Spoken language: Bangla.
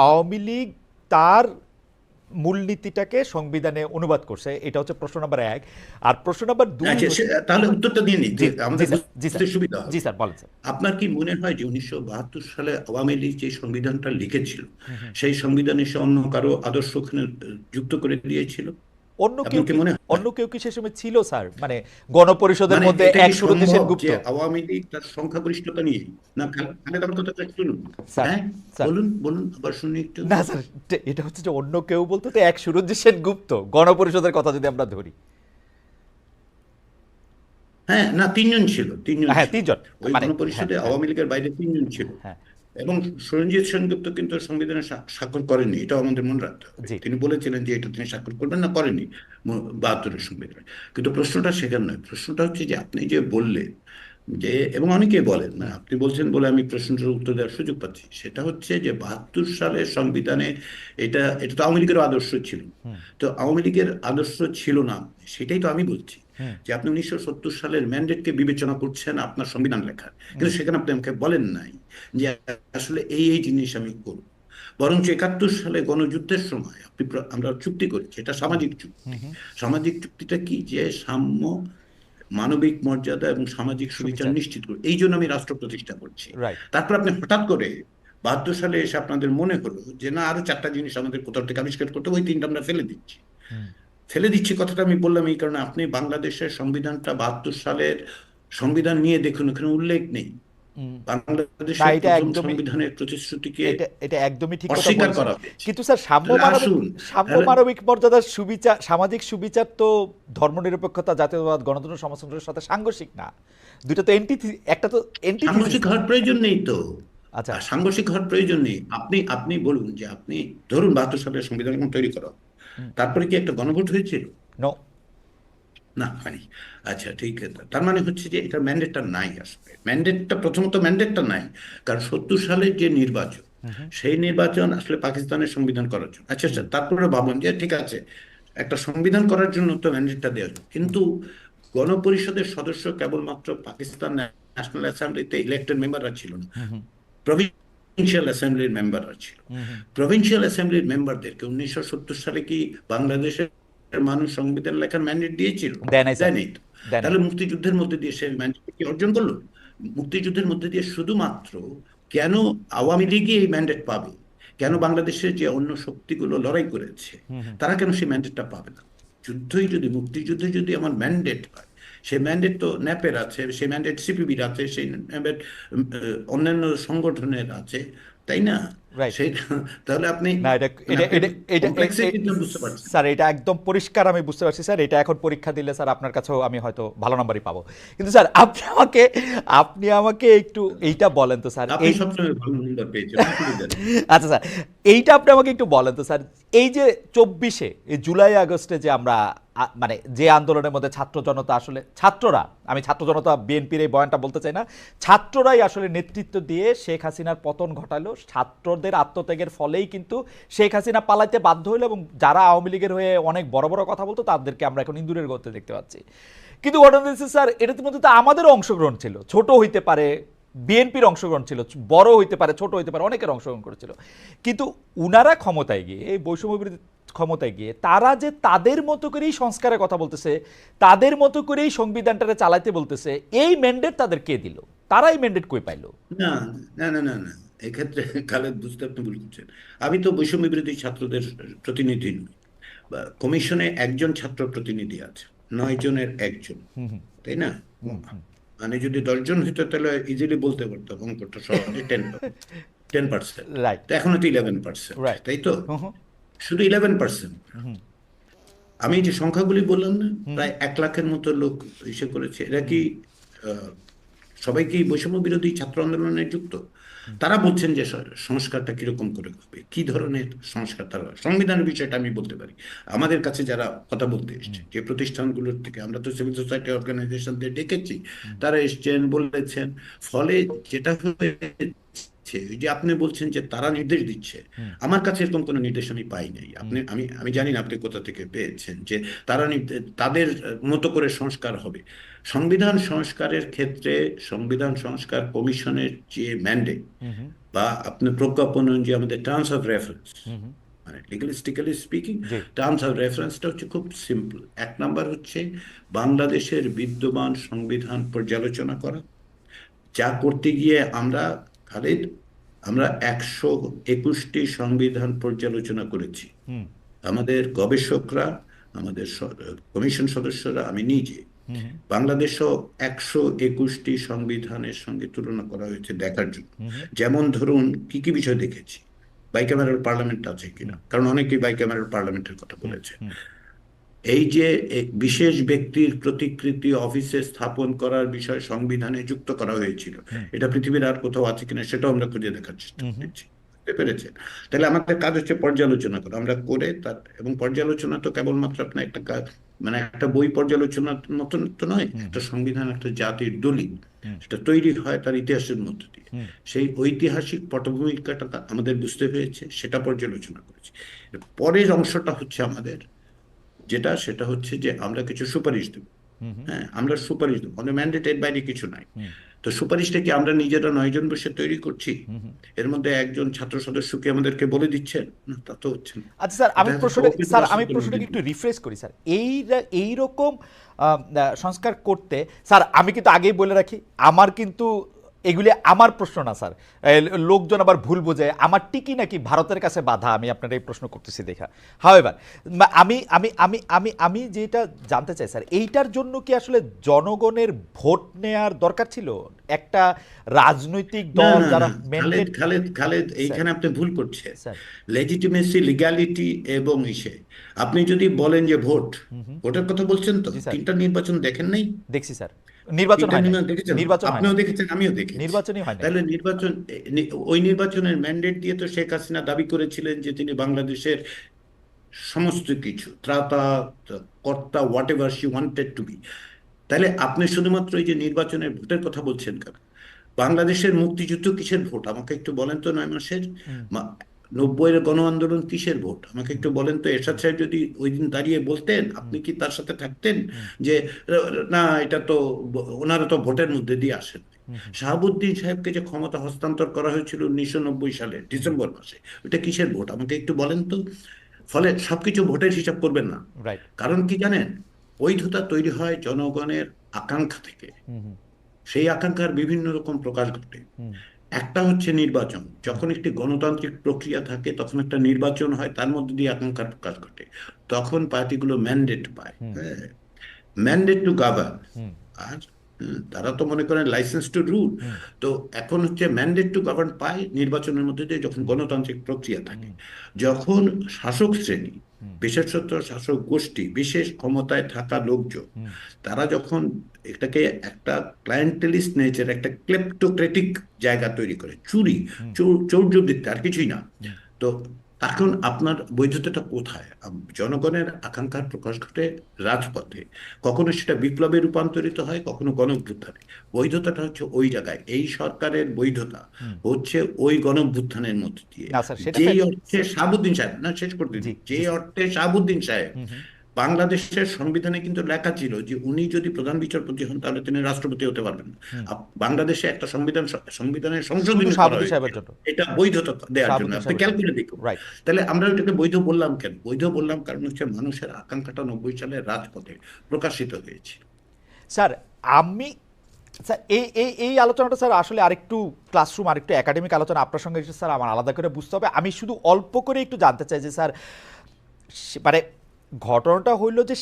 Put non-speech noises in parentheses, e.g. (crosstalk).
আওয়ামী লীগ তার মূলনীতিটাকে সংবিধানে অনুবাদ করছে এটা হচ্ছে প্রশ্ন নাম্বার এক। আর প্রশ্ন নাম্বার দুই আচ্ছা তাহলে উত্তরটা দিয়ে নিই আমাদের। সুবিধা জি স্যার বলেন স্যার। আপনার কি মনে হয় যে উনিশশো বাহাত্তর সালে আওয়ামী লীগ যে সংবিধানটা লিখেছিল সেই সংবিধানে সে অন্য কারও আদর্শ ওখানে যুক্ত করে দিয়েছিল? অন্য কেউ কি মনে অন্য কেউ কি সে সময় ছিল স্যার? মানে গণপরিষদের মানে মধ্যে এটা এক সুরত আওয়ামী লীগ তার সংখ্যাগরিষ্ঠতা নিয়ে। না খালে- খালেদ আমার কথাটা শুনুন। স্যার, হ্যাঁ? বলুন বলুন আবার শুনি একটু। না স্যার এটা- হচ্ছে যে অন্য কেউ বলতে তো এক সুরত সেন গুপ্ত। গণপরিষদের কথা যদি আমরা ধরি। হ্যাঁ না তিনজন ছিল তিনজন হ্যাঁ। তিনজন। ওই মানে, গণপরিষদে হ্যাঁ, আওয়ামী লীগের বাইরে তিনজন ছিল। হ্যাঁ। এবং সরঞ্জিৎ সেনগুপ্ত কিন্তু সংবিধানে স্বা- স্বাক্ষর করেননি এটাও আমাদের মনে রাখতে হবে। তিনি বলেছিলেন যে এটা তিনি স্বাক্ষর করবেন না করেনি বাহাত্তরের সংবিধানে। কিন্তু প্রশ্নটা সেখানে নয়। প্রশ্নটা হচ্ছে যে আপনি যে বললেন যে এবং অনেকে বলেন না আপনি বলছেন বলে আমি প্রশ্নটার উত্তর দেওয়ার সুযোগ পাচ্ছি। সেটা হচ্ছে যে বাহাত্তর সালের সংবিধানে এটা এটা তো আওয়ামী লীগের আদর্শ ছিল। তো আওয়ামী লীগের আদর্শ ছিল না সেটাই তো আমি বলছি যে আপনি উনিশশো সত্তর সালের ম্যান্ডেটকে বিবেচনা করছেন আপনার সংবিধান লেখার। কিন্তু সেখানে আপনি আমাকে বলেন নাই যে আসলে এই এই জিনিস আমি করব। বরঞ্চ একাত্তর সালে গণযুদ্ধের সময় আপনি আমরা চুক্তি করেছি এটা সামাজিক চুক্তি। সামাজিক চুক্তিটা কি? যে সাম্য মানবিক মর্যাদা এবং সামাজিক সুবিচার। নিশ্চিত করে এই জন্য আমি রাষ্ট্র প্রতিষ্ঠা করছি। তারপর আপনি হঠাৎ করে বাহাত্তর সালে এসে আপনাদের মনে হলো যে না আরও চারটা জিনিস আমাদের কোথাও থেকে আবিষ্কার করতে ওই তিনটা আমরা ফেলে দিচ্ছি। ফেলে দিচ্ছি কথাটা আমি বললাম এই কারণে আপনি বাংলাদেশের সংবিধানটা বাহাত্তর সালের সংবিধান নিয়ে দেখুন ওখানে উল্লেখ নেই। বাংলাদেশের না, এটা প্রথম একদমই- সংবিধানের প্রতিশ্রুতিকে এটা এটা একদমই ঠিক অস্বীকার করা কিন্তু স্যার সাম্য তাহলে মানবিক আসুন, সাম্য মানবিক মর্যাদার সুবিচার সামাজিক সুবিচার তো ধর্মনিরপেক্ষতা জাতীয়তাবাদ গণতন্ত্র সমাজতন্ত্রের সাথে সাংঘর্ষিক না। দুটো তো এন্টি একটা তো এন্টি সাংঘর্ষিক হওয়ার প্রয়োজন নেই তো। আচ্ছা। সাংঘর্ষিক হওয়ার প্রয়োজন নেই। আপনি আপনি বলুন যে আপনি ধরুন বাহাত্তর সালের সংবিধান তৈরি করা। তারপরে কি একটা গণভোট হয়েছিল? নো হয়নি। আচ্ছা ঠিক আছে। তার মানে হচ্ছে যে এটা ম্যান্ডেটটা নাই আসলে। ম্যান্ডেটটা প্রথমত ম্যান্ডেটটা নাই। কারণ সত্তর সালের যে নির্বাচন সেই নির্বাচন আসলে পাকিস্তানের সংবিধান করার জন্য। আচ্ছা আচ্ছা তারপরে ভাবলাম যে ঠিক আছে একটা সংবিধান করার জন্য তো ম্যান্ডেটটা দেওয়া। কিন্তু গণপরিষদের সদস্য কেবলমাত্র পাকিস্তান ন্যাশনাল অ্যাসেম্বলিতে ইলেক্টেড মেম্বাররা ছিল না। প্রভিন্সিয়াল অ্যাসেম্বলির মেম্বাররা ছিল। প্রভিন্সিয়াল অ্যাসেম্বলির মেম্বারদেরকে উনিশশো সত্তর সালে কি বাংলাদেশের মানুষ সংবিধান লেখার ম্যান্ডেট দিয়েছিল। দেয়নি তো। তাহলে মুক্তিযুদ্ধের মধ্যে দিয়ে সে ম্যান্ডেট কি অর্জন করল? মুক্তিযুদ্ধের মধ্যে দিয়ে শুধুমাত্র কেন আওয়ামী লীগই এই ম্যান্ডেট পাবে? কেন বাংলাদেশের যে অন্য শক্তিগুলো লড়াই করেছে তারা কেন সেই ম্যান্ডেটটা পাবে না? যুদ্ধই যদি মুক্তিযুদ্ধে যদি আমার ম্যান্ডেট হয় সেই ম্যান্ডেট তো ন্যাপের আছে সেই ম্যান্ডেট সিপিবির আছে সেই অন্যান্য সংগঠনের আছে তাই না? তাহলে আপনি না এটা এটা এটা এটা complexity টা বুঝতে পারছেন স্যার এটা একদম পরিষ্কার আমি বুঝতে পারছি স্যার। এটা এখন পরীক্ষা দিলে স্যার আপনার কাছেও আমি হয়তো ভালো নাম্বারই পাবো। কিন্তু স্যার আপনি আমাকে আপনি আমাকে একটু এইটা বলেন তো স্যার। এই। (laughs) আচ্ছা স্যার এইটা আপনি আমাকে একটু বলেন তো স্যার। এই যে চব্বিশে এই জুলাই আগস্টে যে আমরা মানে যে আন্দোলনের মধ্যে ছাত্র জনতা আসলে, ছাত্ররা, আমি ছাত্র জনতা বিএনপির এই বয়ানটা বলতে চাই না, ছাত্ররাই আসলে নেতৃত্ব দিয়ে শেখ হাসিনার পতন ঘটালো। ছাত্রদের আত্মত্যাগের ফলেই কিন্তু শেখ হাসিনা পালাইতে বাধ্য হলো এবং যারা আওয়ামী লীগের হয়ে অনেক বড় বড় কথা বলতো, তাদেরকে আমরা এখন ইন্দুরের গর্তে দেখতে পাচ্ছি। কিন্তু ঘটনা স্যার এটার মধ্যে তো আমাদেরও অংশগ্রহণ ছিল। ছোট হইতে পারে বিএনপির অংশগ্রহণ ছিল বড় হইতে পারে ছোট হইতে পারে অনেকের অংশগ্রহণ করেছিল। কিন্তু উনারা ক্ষমতায় গিয়ে এই বৈষম্য বিরোধী ক্ষমতায় গিয়ে তারা যে তাদের মতো করেই সংস্কারের কথা বলতেছে তাদের মতো করেই সংবিধানটারে চালাইতে বলতেছে এই ম্যান্ডেট তাদের কে দিল? তারাই ম্যান্ডেট কই পাইলো? না না না না না এক্ষেত্রে খালেদ বুঝতে আপনি ভুল করছেন আমি তো বৈষম্য বিরোধী ছাত্রদের প্রতিনিধি নই। কমিশনে একজন ছাত্র প্রতিনিধি আছে নয় জনের একজন তাই না? মানে যদি দশজন হইতো তাহলে ইজিলি বলতে পারতো অঙ্কটা সহজে টেন টেন পার্সেন্ট তো এখন তো ইলেভেন পার্সেন্ট. তাই তো? শুধু ইলেভেন পার্সেন্ট আমি যে সংখ্যাগুলি বললাম না প্রায় এক লাখের মতো লোক ইসে করেছে। এরা কি সবাই কি বৈষম্য বিরোধী ছাত্র আন্দোলনে যুক্ত? তারা বলছেন যে সংস্কারটা কীরকম করে হবে কি ধরনের সংস্কার তারা সংবিধানের বিষয়টা আমি বলতে পারি। আমাদের কাছে যারা কথা বলতে এসছে যে প্রতিষ্ঠানগুলোর থেকে আমরা তো সিভিল সোসাইটি অর্গানাইজেশনদের ডেকেছি তারা এসছেন বলেছেন। ফলে যেটা হয়েছে ওই যে আপনি বলছেন যে তারা নির্দেশ দিচ্ছে আমার কাছে এরকম কোনো নির্দেশ আমি পাই নাই। আপনি আমি আমি জানি না আপনি কোথা থেকে পেয়েছেন যে তারা তাদের মতো করে সংস্কার হবে। সংবিধান সংস্কারের ক্ষেত্রে সংবিধান সংস্কার কমিশনের যে ম্যান্ডেট বা আপনি প্রজ্ঞাপন অনুযায়ী আমাদের টার্মস অফ রেফারেন্স মানে লিগালিস্টিক্যালি স্পিকিং টার্মস অফ রেফারেন্সটা হচ্ছে খুব সিম্পল এক নাম্বার হচ্ছে বাংলাদেশের বিদ্যমান সংবিধান পর্যালোচনা করা। যা করতে গিয়ে আমরা খালিদ আমরা একশো একুশটি সংবিধান পর্যালোচনা করেছি। আমাদের গবেষকরা আমাদের কমিশন সদস্যরা আমি নিজে বাংলাদেশও একশো একুশটি সংবিধানের সঙ্গে তুলনা করা হয়েছে দেখার জন্য। যেমন ধরুন কি কি বিষয় দেখেছি? বাইক্যামেরাল পার্লামেন্ট আছে কিনা? কারণ অনেকেই বাইক্যামেরাল পার্লামেন্টের কথা বলেছে। এই যে বিশেষ ব্যক্তির প্রতিকৃতি অফিসে স্থাপন করার বিষয় সংবিধানে যুক্ত করা হয়েছিল এটা পৃথিবীর আর কোথাও আছে কিনা সেটাও আমরা খুঁজে দেখার চেষ্টা করছি। পেরেছেন? তাহলে আমাদের কাজ হচ্ছে পর্যালোচনা করা। আমরা করে তার এবং পর্যালোচনা তো কেবলমাত্র আপনার একটা কাজ মানে একটা বই পর্যালোচনার মতন তো নয় একটা সংবিধান একটা জাতির দলিল সেটা তৈরি হয় তার ইতিহাসের মধ্য দিয়ে। সেই ঐতিহাসিক পটভূমিকাটা আমাদের বুঝতে হয়েছে সেটা পর্যালোচনা করেছি। পরের অংশটা হচ্ছে আমাদের যেটা সেটা হচ্ছে যে আমরা কিছু সুপারিশ দেব। হ্যাঁ আমরা সুপারিশ দেবো। আমাদের ম্যান্ডেটের বাইরে কিছু নাই। তো সুপারিশটা কি আমরা নিজেরা নয়জন বসে তৈরি করছি? এর মধ্যে একজন ছাত্র সদস্যকে আমাদেরকে বলে দিচ্ছেন? না তা তো হচ্ছে না। আচ্ছা স্যার আমি প্রশ্নটা স্যার আমি প্রশ্নটাকে একটু রিফ্রেশ করি স্যার। এই এইরকম সংস্কার করতে স্যার আমি কিন্তু আগেই বলে রাখি আমার কিন্তু এগুলি আমার প্রশ্ন না স্যার। লোকজন আবার ভুল বোঝে। আমার টিকি নাকি ভারতের কাছে বাধা? আমি আপনার এই প্রশ্ন করতেছি দেখা। হাওয়েভার আমি আমি আমি আমি আমি যেটা জানতে চাই স্যার এইটার জন্য কি আসলে জনগণের ভোট নেয়ার দরকার ছিল? একটা রাজনৈতিক দল যারা খালেদ খালেদ খালেদ এইখানে আপনি ভুল করছেন। স্যার। লেজিটিমেসি লিগ্যালিটি এবং ইসে। আপনি যদি বলেন যে ভোট ভোটের কথা বলছেন তো? তিনটা নির্বাচন দেখেন নাই? দেখছি স্যার। নির্বাচন হয় আপনিও দেখেছেন আমিও দেখেছি। নির্বাচনই হয় তাহলে নির্বাচন ওই নির্বাচনের ম্যান্ডেট দিয়ে তো শেখ হাসিনা দাবি করেছিলেন যে তিনি বাংলাদেশের সমস্ত কিছু ত্রাতা কর্তা whatever she wanted to be তাহলে আপনি শুধুমাত্র এই যে নির্বাচনের ভোটের কথা বলছেন কেন? বাংলাদেশের মুক্তিযুদ্ধ কিসের ভোট? আমাকে একটু বলেন তো নয় মাসের নব্বইয়ের গণ আন্দোলন কিসের ভোট? আমাকে একটু বলেন তো এরশাদ সাহেব যদি ওই দিন দাঁড়িয়ে বলতেন আপনি কি তার সাথে থাকতেন যে না এটা তো ওনারা তো ভোটের মধ্যে দিয়ে আসেন শাহাবুদ্দিন সাহেবকে যে ক্ষমতা হস্তান্তর করা হয়েছিল উনিশশো নব্বই সালে ডিসেম্বর মাসে ওটা কিসের ভোট? আমাকে একটু বলেন তো। ফলে সবকিছু ভোটের হিসাব করবেন না। কারণ কি জানেন? বৈধতা তৈরি হয় জনগণের আকাঙ্ক্ষা থেকে। সেই আকাঙ্ক্ষার বিভিন্ন রকম প্রকাশ ঘটে। একটা হচ্ছে নির্বাচন। যখন একটি গণতান্ত্রিক প্রক্রিয়া থাকে তখন একটা নির্বাচন হয় তার মধ্যে দিয়ে আকাঙ্ক্ষার প্রকাশ ঘটে। তখন পার্টিগুলো ম্যান্ডেট পায়। ম্যান্ডেট টু গাভার্ন আর তারা তো মনে করেন লাইসেন্স টু রুল তো এখন হচ্ছে ম্যান্ডেট টু গভর্ন পায় নির্বাচনের মধ্যে দিয়ে যখন গণতান্ত্রিক প্রক্রিয়া থাকে। যখন শাসক শ্রেণি বিশেষত শাসক গোষ্ঠী বিশেষ ক্ষমতায় থাকা লোকজন তারা যখন এটাকে একটা ক্লায়েন্টেলিস্ট নেচার একটা ক্লেপ্টোক্রেটিক জায়গা তৈরি করে চুরি চোর- চৌর্যবৃত্তি আর কিছুই না। তো এখন আপনার বৈধতাটা কোথায়? জনগণের আকাঙ্ক্ষার প্রকাশ ঘটে রাজপথে। কখনো সেটা বিপ্লবে রূপান্তরিত হয় কখনো গণভ্যুত্থানে। বৈধতাটা হচ্ছে ওই জায়গায়। এই সরকারের বৈধতা হচ্ছে ওই গণভ্যুত্থানের মধ্যে দিয়ে। যেই অর্থে সাবুদ্দিন সাহেব না শেষ করতে যে অর্থে সাবুদ্দিন সাহেব বাংলাদেশের সংবিধানে কিন্তু লেখা ছিল যে উনি যদি প্রধান বিচারপতি হন তাহলে তিনি রাষ্ট্রপতি হতে পারবেন বাংলাদেশে একটা সংবিধান সংবিধানের সংশোধনী। এটা বৈধতা দেওয়ার জন্য। আপনি ক্যালকুলেট দেখুন। তাহলে আমরা ওইটাকে বৈধ বললাম কেন? বৈধ বললাম কারণ হচ্ছে মানুষের আকাঙ্ক্ষাটা নব্বই সালের রাজপথে প্রকাশিত হয়েছে। স্যার আমি স্যার এই এই এই আলোচনাটা স্যার আসলে আরেকটু ক্লাসরুম আরেকটু একাডেমিক আলোচনা আপনার সঙ্গে স্যার আমার আলাদা করে বুঝতে হবে। আমি শুধু অল্প করে একটু জানতে চাই যে স্যার মানে ঘটনাটা হইল যে